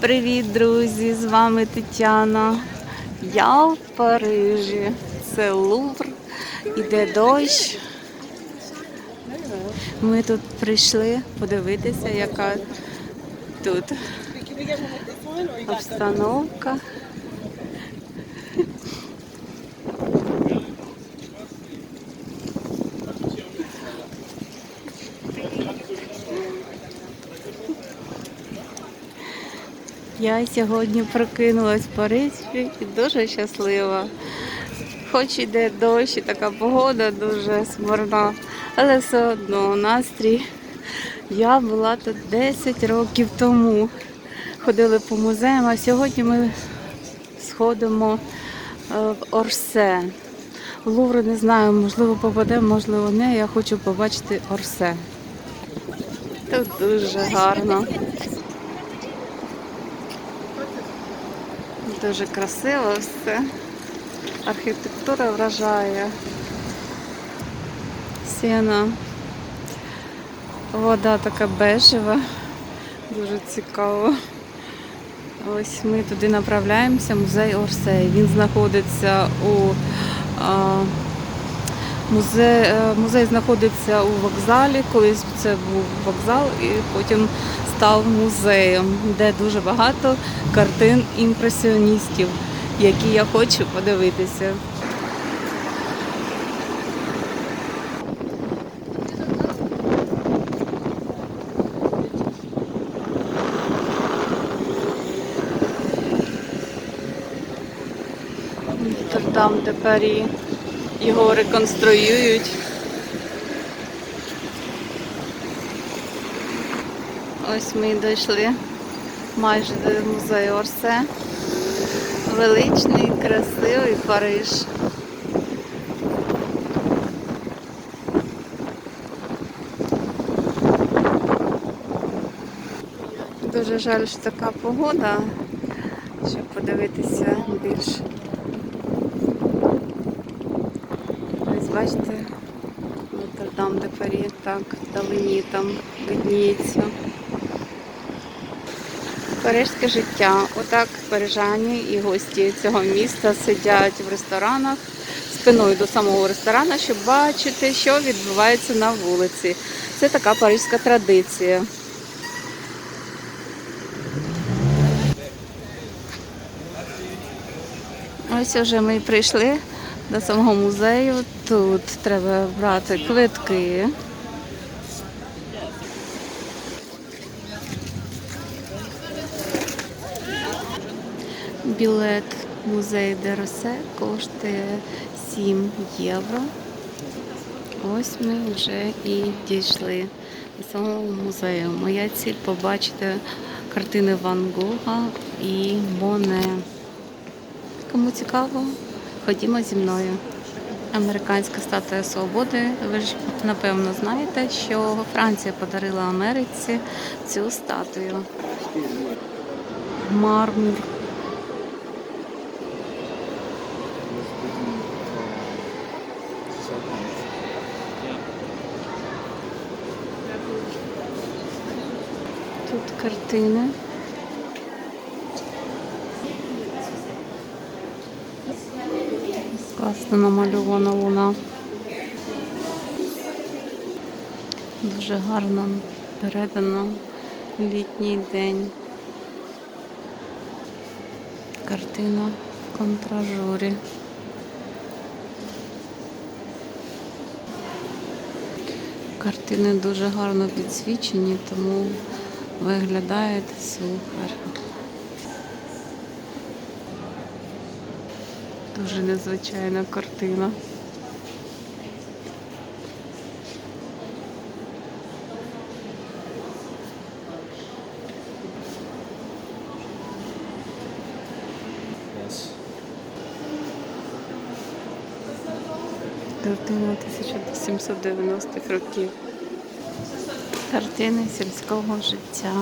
Привіт, друзі! З вами Тетяна. Я в Парижі. Це Лувр. Іде дощ. Ми тут прийшли подивитися, яка тут обстановка. Я сьогодні прокинулась в Парижі і дуже щаслива. Хоч іде дощ, і така погода дуже смурна, але все одно настрій. Я була тут 10 років тому. Ходили по музеям, а сьогодні ми сходимо е, в Орсе. В Лувр не знаю, можливо, попадемо, можливо, не. Я хочу побачити Орсе. Тут дуже гарно. Дуже красиво все. Архітектура вражає. Сіна. Вода така бежева. Дуже цікаво. Ось ми туди направляємося, музей Орсей. Він знаходиться у а, музей, е, музей знаходиться у вокзалі. Колись це був вокзал і потім став музеєм, де дуже багато картин імпресіоністів, які я хочу подивитися. Там тепер його реконструюють. Ось ми дійшли майже до музею Орсе. Величний, красивий Париж. Дуже жаль, що така погода, щоб подивитися більш. Ось бачите, Нотр-Дам де Парі, так, вдалині там видніється. Парижське життя. Отак парижані і гості цього міста сидять в ресторанах спиною до самого ресторану, щоб бачити, що відбувається на вулиці. Це така паризька традиція. Ось вже ми прийшли до самого музею. Тут треба брати квитки. Білет музею Деросе коштує 7 євро. Ось ми вже і дійшли до самого музею. Моя ціль побачити картини Ван Гога і Моне. Кому цікаво, ходімо зі мною. Американська статуя свободи. Ви ж напевно знаєте, що Франція подарила Америці цю статую. Мармур. Тут картини. Класно намальована луна. Дуже гарно передано літній день. Картина в контражурі. Картини дуже гарно підсвічені, тому виглядають супер. Дуже незвичайна картина. Картина 1790-х років. Картини сільського життя.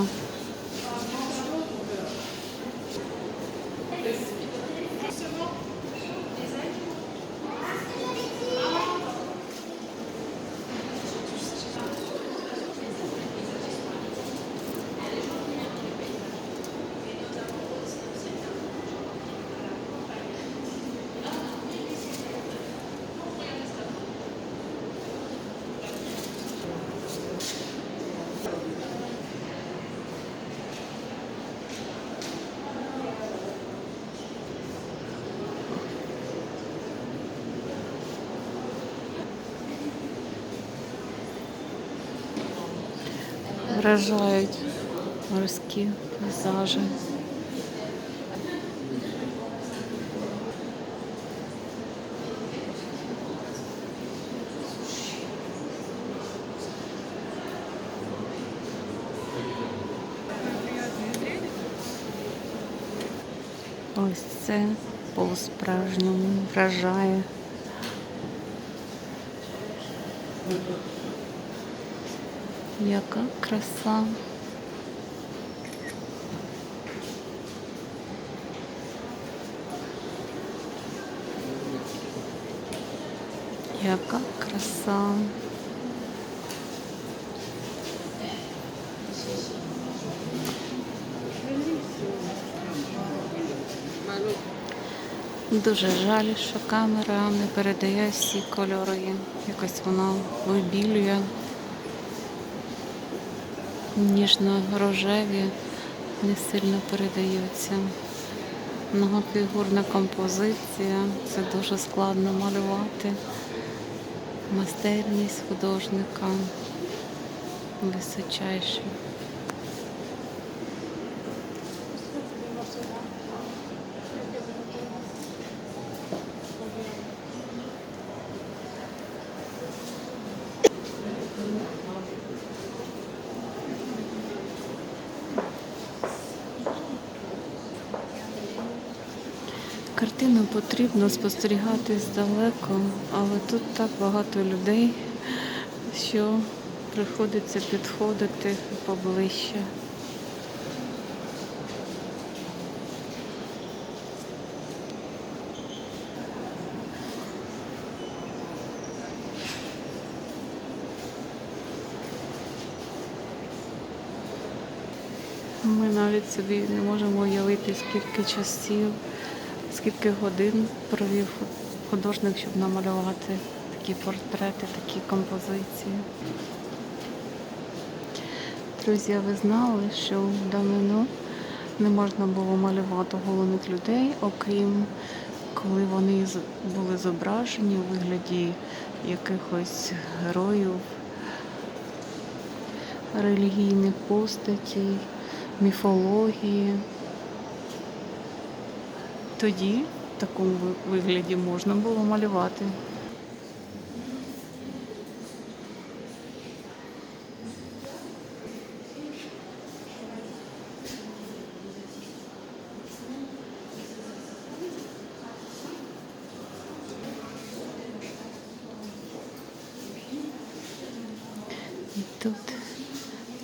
Вражають морські пейзажі. Ось це по-справжньому вражає. Яка краса. Яка краса. Дуже жаль, що камера не передає всі кольори. Якось вона вибілює. Ніжно-рожеві не сильно передаються. Многофігурна композиція. Це дуже складно малювати. Майстерність художника височайша. Картину потрібно спостерігати здалеку, але тут так багато людей, що приходиться підходити поближче. Ми навіть собі не можемо уявити, скільки часів, скільки годин провів художник, щоб намалювати такі портрети, такі композиції. Друзі, ви знали, що давнину не можна було малювати головних людей, окрім коли вони були зображені у вигляді якихось героїв, релігійних постатей, міфології. Тоді в такому вигляді можна було малювати. Тут,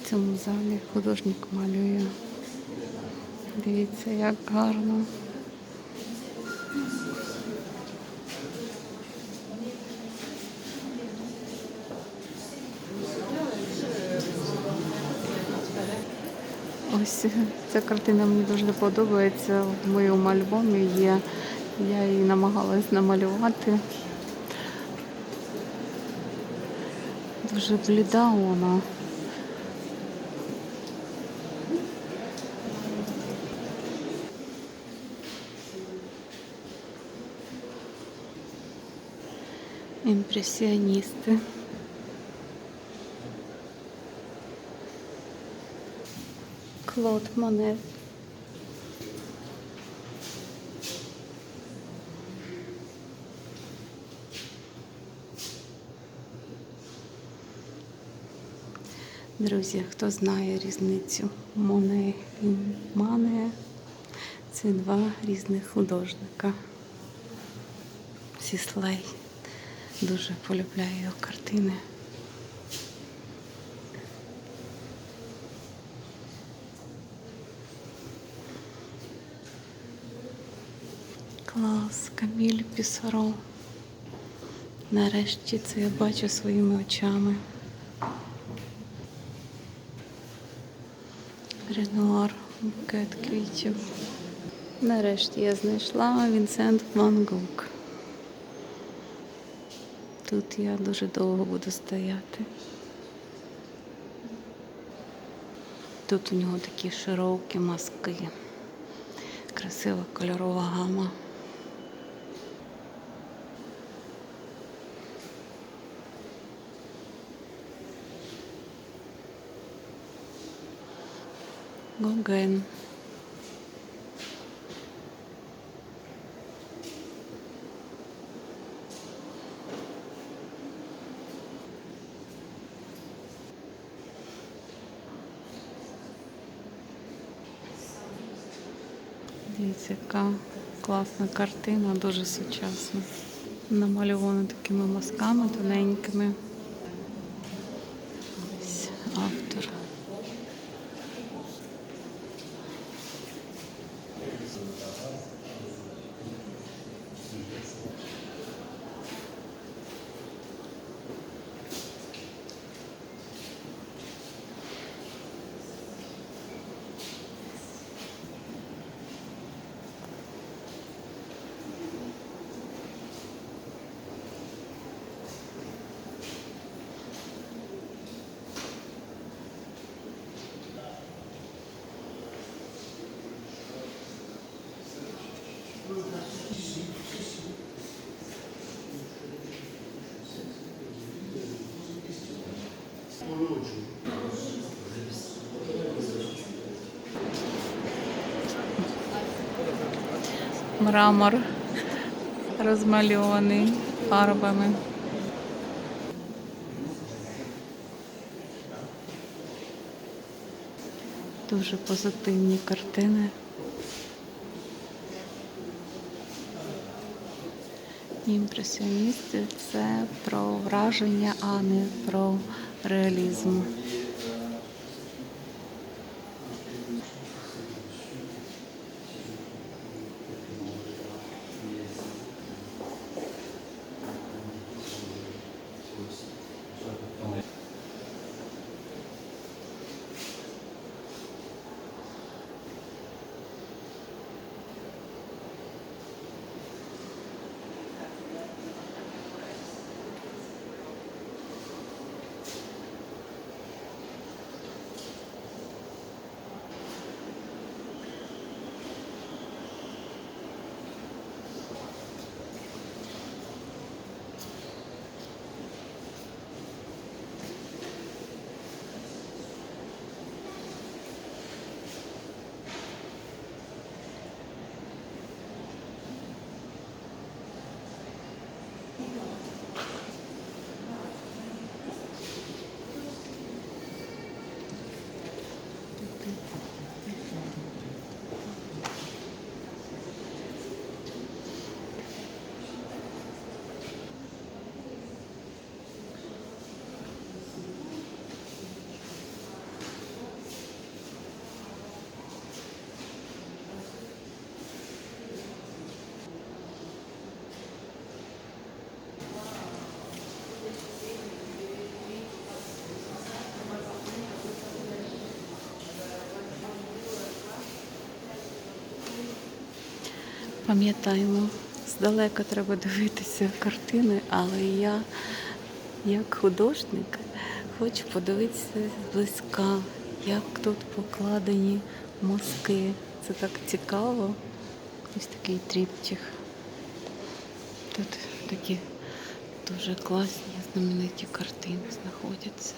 в цьому залі, художник малює. Дивіться, як гарно. Ось ця картина мені дуже подобається. В моєму альбомі є. Я її намагалась намалювати. Дуже бліда вона. Імпресіоністи. Клод Моне. Друзі, хто знає різницю Моне і Мане, це два різних художника. Сіслей. Дуже полюбляю його картини. Каміль Пісаро. Нарешті це я бачу своїми очами. Ренуар, букет квітів. Нарешті я знайшла Вінсент Ван Гог. Тут я дуже довго буду стояти. Тут у нього такі широкі мазки. Красива кольорова гама. Гоген. Дивіться, яка класна картина, дуже сучасна. Намальована такими мазками тоненькими. Мрамор розмальований фарбами. Дуже позитивні картини. Імпресіоністи це про враження, а не про реалізм. Пам'ятаємо, здалека треба дивитися картини, але я, як художник, хочу подивитися зблизька, як тут покладені мазки. Це так цікаво. Ось такий тріпчих. Тут такі дуже класні, знамениті картини знаходяться.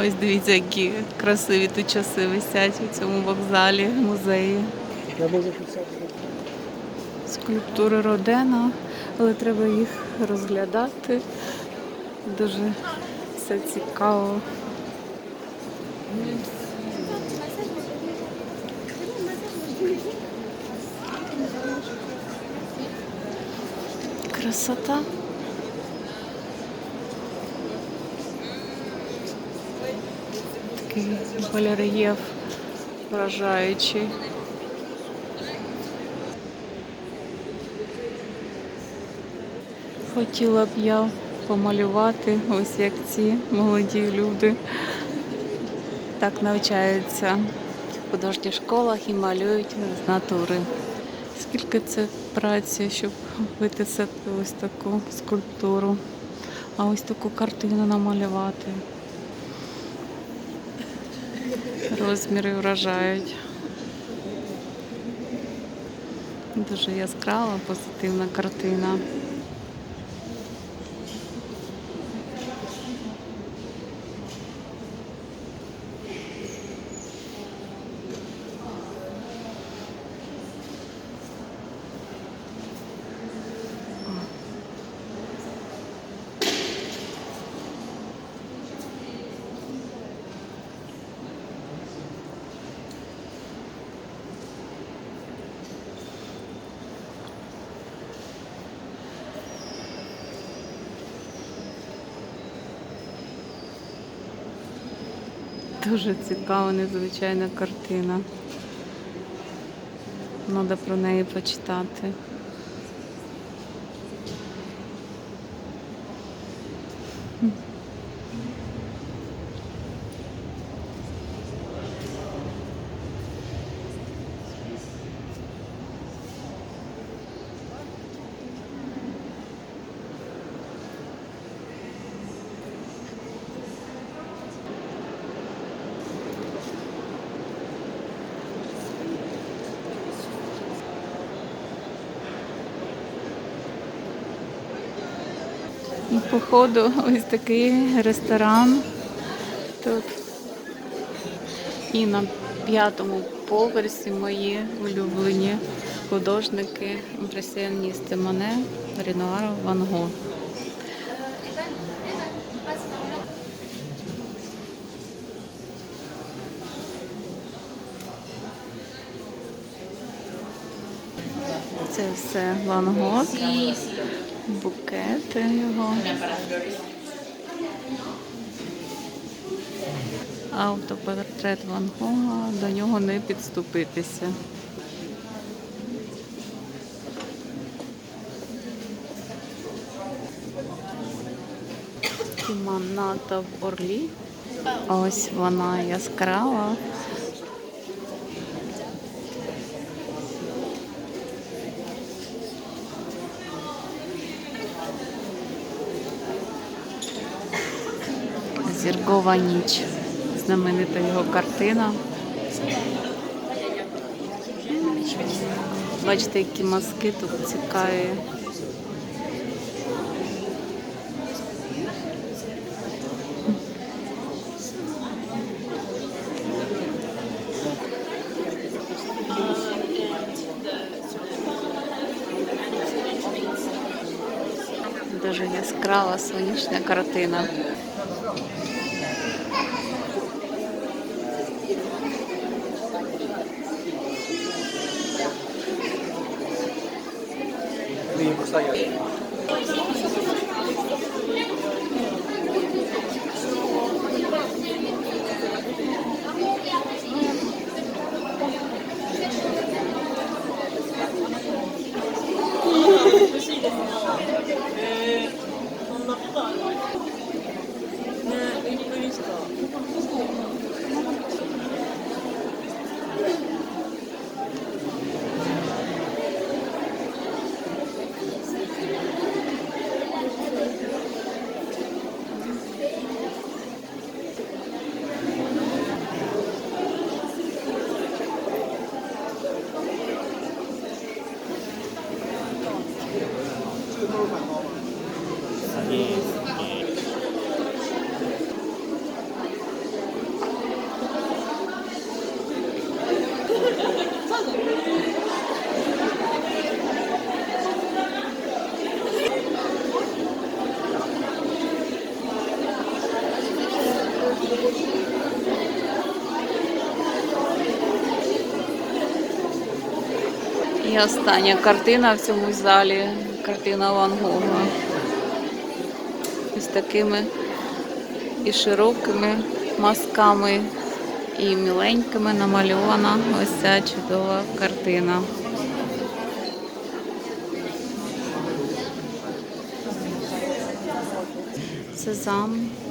Ось дивіться, які красиві тут часи висять у цьому вокзалі, музеї. Я можу писати. Скульптури Родена, але треба їх розглядати. Дуже все цікаво. Красота. Такий балерєф вражаючий. Хотіла б я помалювати, ось як ці молоді люди так навчаються в художніх школах і малюють з натури. Скільки це праці, щоб витисати ось таку скульптуру, а ось таку картину намалювати. Розміри вражають. Дуже яскрава, позитивна картина. Дуже цікава, незвичайна картина. Треба про неї почитати. І походу ось такий ресторан тут. І на п'ятому поверсі мої улюблені художники, імпресіоністи Моне, Ренуар, Ван Го. Це все Ван Гог, букети його. Автопортрет Ван Гога, до нього не підступитися. Кімната в Орлі. Ось вона яскрава. Зіркова ніч. Знаменита його картина. Бачите, які маски тут цікаві. Дуже яскрава сонячна картина. Остання картина в цьому залі. картина Ван Гога. Із такими і широкими мазками, і міленькими намальована ось ця чудова картина. Сезам. За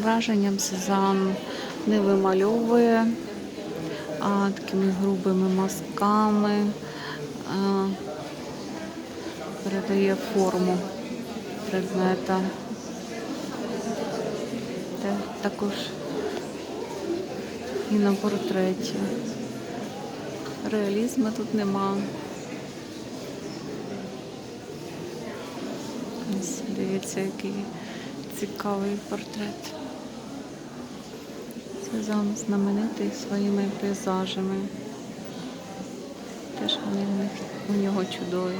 враженням, Сезам не вимальовує а, такими грубими мазками, а, передає форму предмета. Те також і на портреті. Реалізму тут нема. Ось дивіться, який цікавий портрет. Сезон знаменитий своїми пейзажами. Теж вони у нього чудові.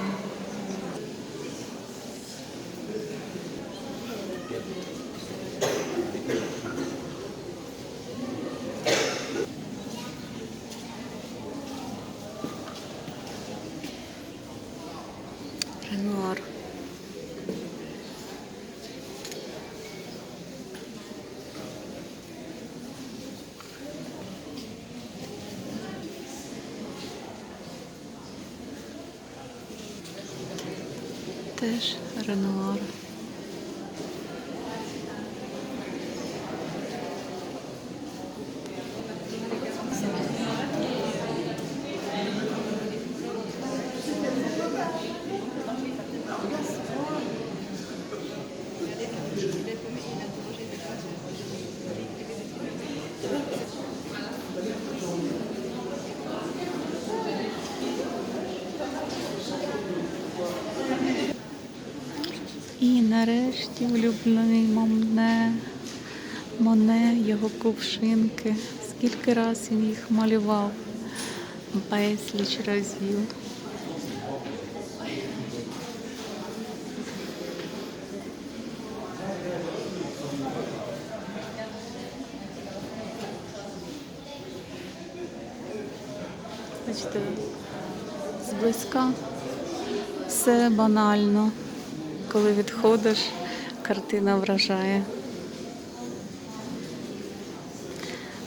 Ренуар. Теж Ренуар. І нарешті улюблений Моне, Моне, його кувшинки. Скільки раз він їх малював? Безліч разів. Бачите, зблизька все банально. Коли відходиш, картина вражає.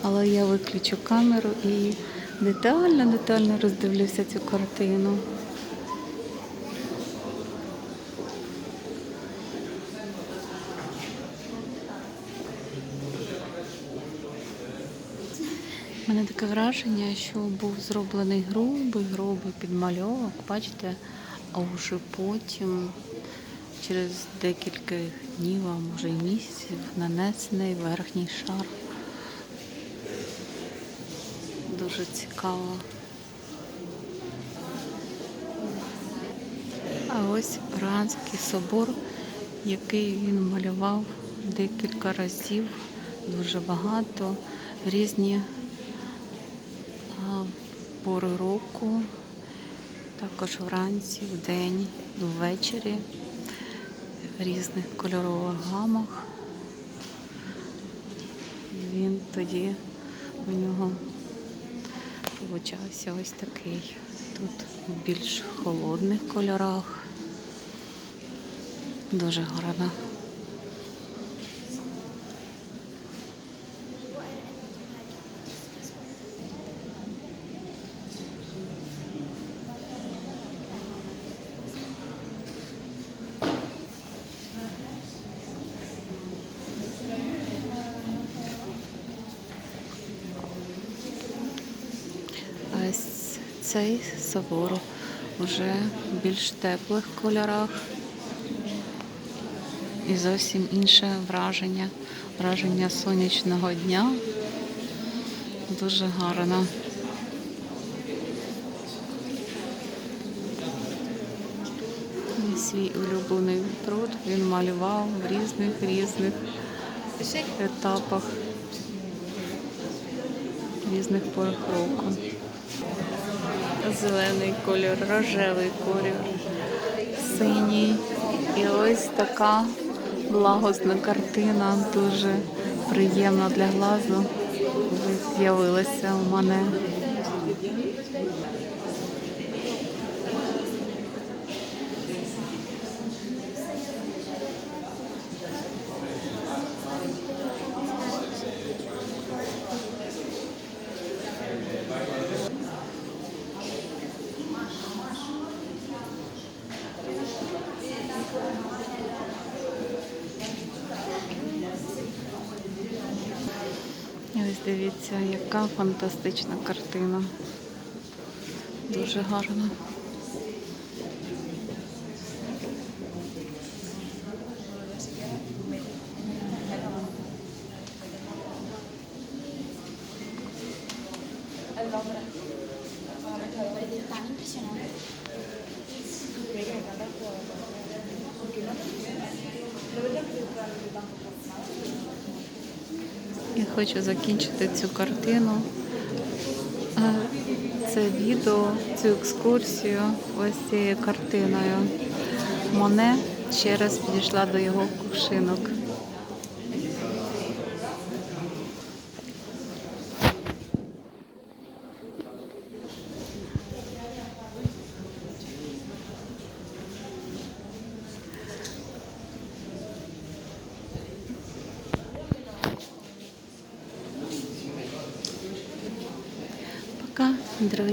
Але я виключу камеру і детально-детально роздивлюся цю картину. У мене таке враження, що був зроблений грубий, грубий підмальовок, бачите, а вже потім, через декілька днів, а може і місяців, нанесений верхній шар. Дуже цікаво. А ось Оранський собор, який він малював декілька разів, дуже багато, різні пори року, також вранці, вдень, ввечері, різних кольорових гамах. Він тоді у нього получався ось такий. Тут в більш холодних кольорах. Дуже гарно. А ось цей собор вже в більш теплих кольорах. І зовсім інше враження. Враження сонячного дня. Дуже гарно. Свій улюблений труд він малював в різних різних етапах, різних порах року. Зелений кольор, рожевий кольор, синій. І ось така благосна картина, дуже приємна для глазу. З'явилася у мене. Дивіться, яка фантастична картина. Дуже гарна. Я хочу закінчити цю картину. Е, Це відео, цю екскурсію ось цією картиною. Моне ще раз підійшла до його кувшинок.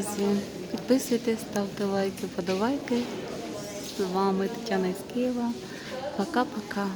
Друзі. Підписуйтесь, ставте лайки, подавайки. З вами Тетяна із Києва. Пока-пока.